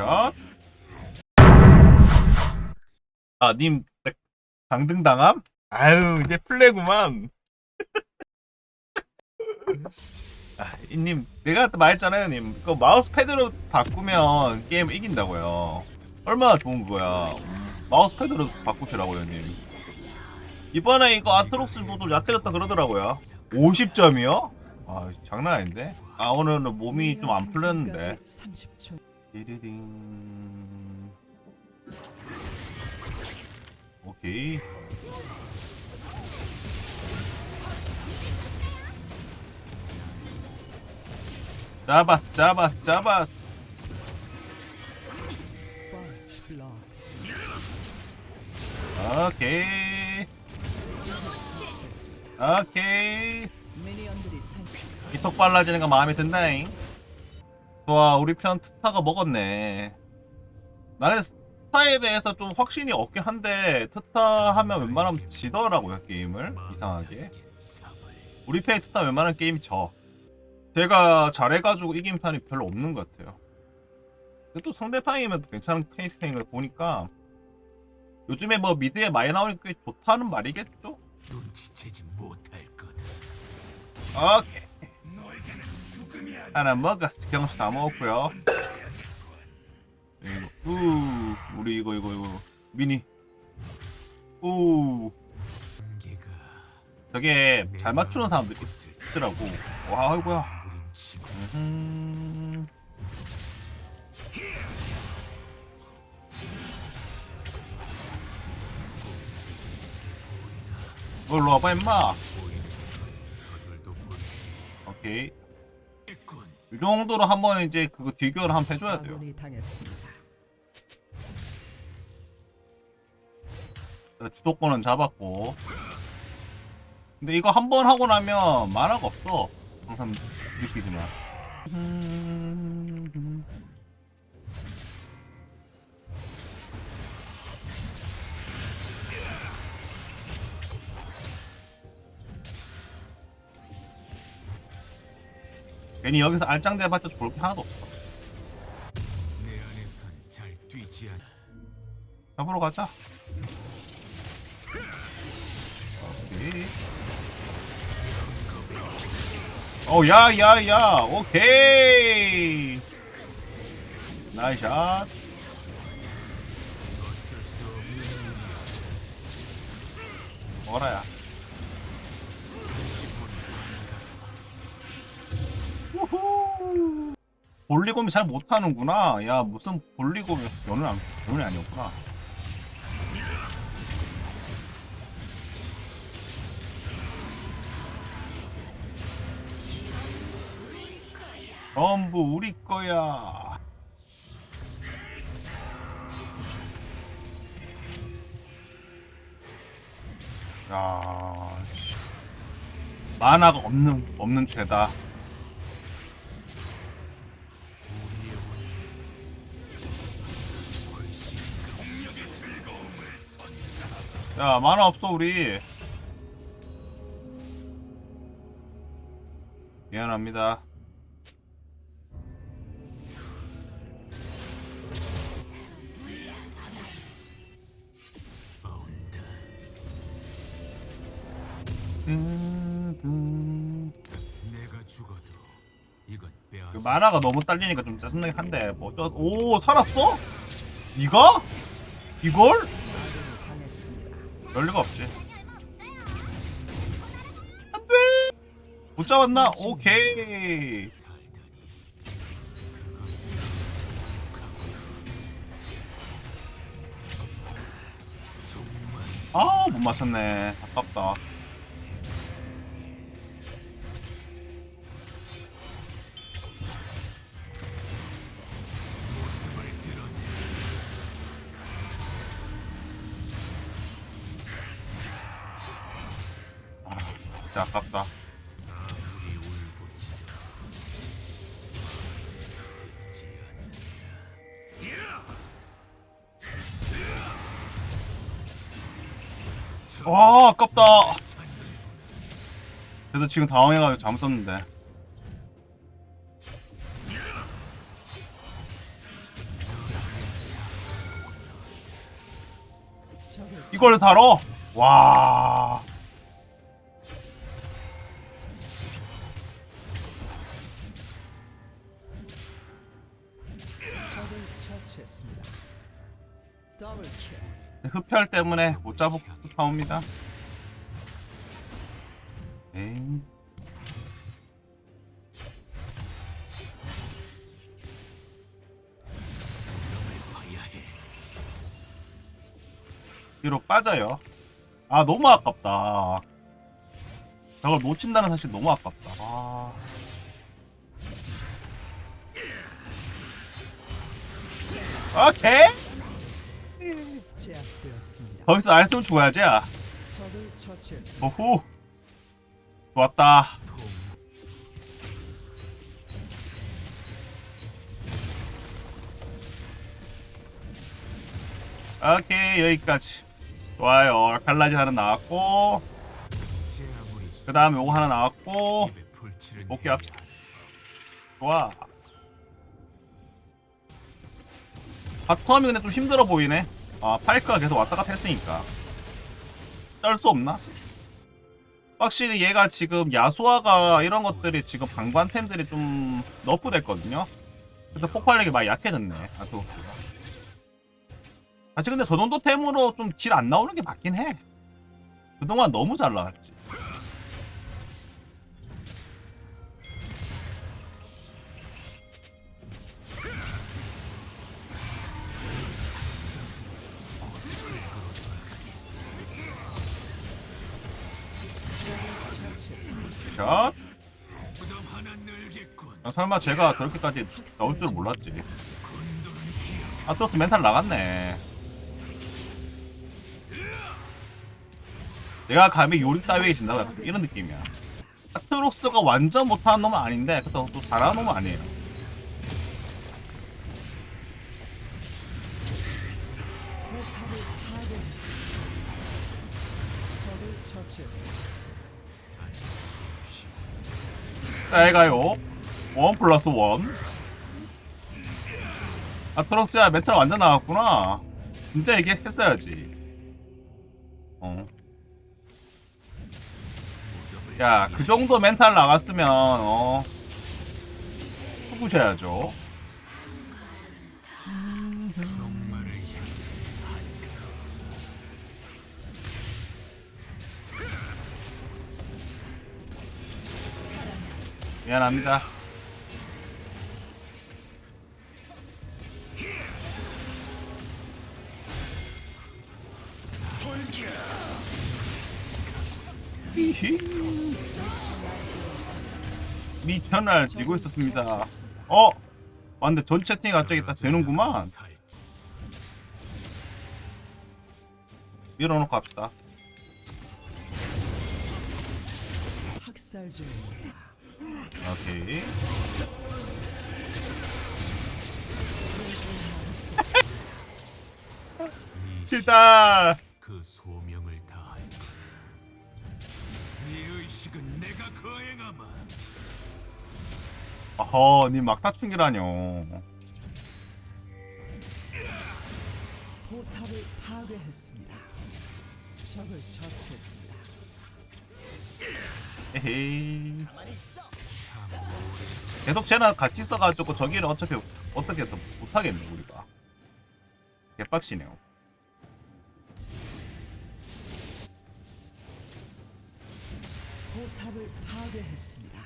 나이샷. 아, 님, 강등 당함? 아유, 이제 플레구만. 아, 이님, 내가 말했잖아요, 님. 이거 마우스 패드로 바꾸면 게임 이긴다고요. 얼마나 좋은 거야. 마우스 패드로 바꾸시라고요, 님. 이번에 이거 아트록스 모드 약해졌다 그러더라고요. 50점이요? 아, 장난 아닌데? 아, 오늘은 몸이 좀 안 풀렸는데. 30초. 띠리링. 오케이. 잡았, 잡았, 잡았. 오케이. 오케이. 이속 빨라지는 거 마음에 든다잉. 좋아, 우리 편 트타가 먹었네. 나는 트타에 대해서 좀 확신이 없긴 한데 트타 하면 웬만하면 지더라고요 게임을 이상하게. 우리 편의 트타 웬만한 게임이 져. 제가 잘해가지고 이긴 판이 별로 없는 것 같아요. 또 상대방이면 또 괜찮은 케이스인 걸 보니까 요즘에 뭐 미드에 많이 나오니까 꽤 좋다는 말이겠죠? 눈치채지 못할 거다. 오케이. 하나 먹었어. 경수 다 먹었고요. 이거, 우, 우리 이거 이거 이거 미니. 우, 저게 잘 맞추는 사람들 있더라고. 와, 아이고야. 무림치고 음. 일로 와봐 임마. 오케이. 이 정도로 한번 이제 그거 딜교를 한번 해줘야 돼요. 아군이 당했습니다. 주도권은 잡았고. 근데 이거 한 번 하고 나면 만화가 없어. 항상 느끼지만. 괜히 여기서 알짱대봤자 좋을 게 하나도 없어. 잡으러 가자. 오케이. 오, 야, 야, 야. 오케이. 나이샷. 뭐라야. 볼리곰이 잘 못하는구나. 야, 무슨 볼리곰이 연은 안, 연이 아니었구나. 전부 우리 거야. 야, 씨. 만화가 없는 없는 죄다. 야, 만화 없어 우리. 미안합니다. 그. 만화가 너무 딸리니까 좀 짜증나긴 한데 뭐 어쩌... 오 살았어? 이가? 이걸? 그럴 리가 없지. 안 돼! 못 잡았나? 오케이. 아 못 맞췄네. 아깝다 진짜 아깝다. 와 아깝다 그래도 지금 당황해가지고 잘못 썼는데 이걸 다뤄? 와 킬. 흡혈 때문에 못 잡고 나옵니다. 해. 뒤로 빠져요. 아 너무 아깝다. 저걸 놓친다는 사실 너무 아깝다. 아. 오케이. 제압되었습니다. 거기서 죽어야지. 야. 적을 처치했습니다. 오호. 좋았다. 오케이 여기까지. 좋아요. 갈라지 하나 나왔고 그 다음에 요거 하나 나왔고 입에 불치를 오케이 합시다. 좋아. 바텀이 근데 좀 힘들어 보이네. 아, 파이크가 계속 왔다 갔다 했으니까. 쩔수 없나? 확실히 얘가 지금 야수아가 이런 것들이 지금 방관템들이 좀 너프 됐거든요. 근데 폭발력이 많이 약해졌네, 아트록스가. 사실 근데 저 정도 템으로 좀딜안 나오는 게 맞긴 해. 그동안 너무 잘 나왔지. 샷. 늘겠군. 아, 설마 제가 그렇게까지 나올 줄 몰랐지. 아트록스 멘탈 나갔네. 내가 감히 요리 따위에 진다 이런 느낌이야. 아트록스가 완전 못하는 놈은 아닌데 그래도 또 잘하는 놈은 아니에요. 처치했습니다. 잘 가요. 원 플러스 원. 아트록스야 멘탈 완전 나갔구나. 진짜 얘기했어야지. 어. 야, 그 정도 멘탈 나갔으면 어. 후구셔야죠. 미안합니다. 미천을 쥐고 있었습니다. 어? 완데 전 채팅이 갑자기 딱 되는구만. 살 밀어놓고 합시다. 학살 중입니다. 오케이. 네 일단 그 소명을 다할 네 의식은 내가 거행하마 어허, 니 막다충이라뇨. 포탑을 파괴했습니다. 적을 처치했습니다. 에헤이. 계속 쟤랑 같이 있어가지고 저기를 어차피 어떻게 더 못하겠네 우리가. 개빡치네요. 포탑을 파괴했습니다.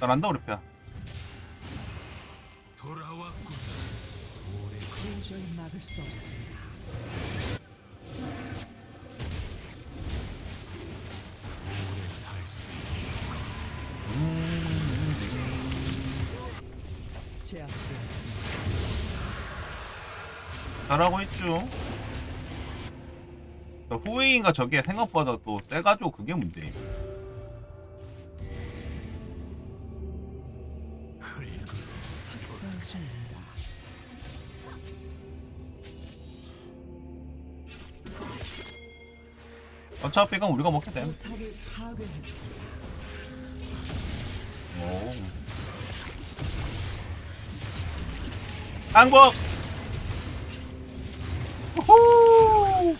잘한다 우리 편. 돌아왔군 도저히 막을 수 없습니다. 잘하고 있죠. 저 후웨이인가 저게 생각보다 또 세가지고 그게 문제임. 어차피 이건 우리가 먹게 됨. 뭐. 뭐. 항복! 호호!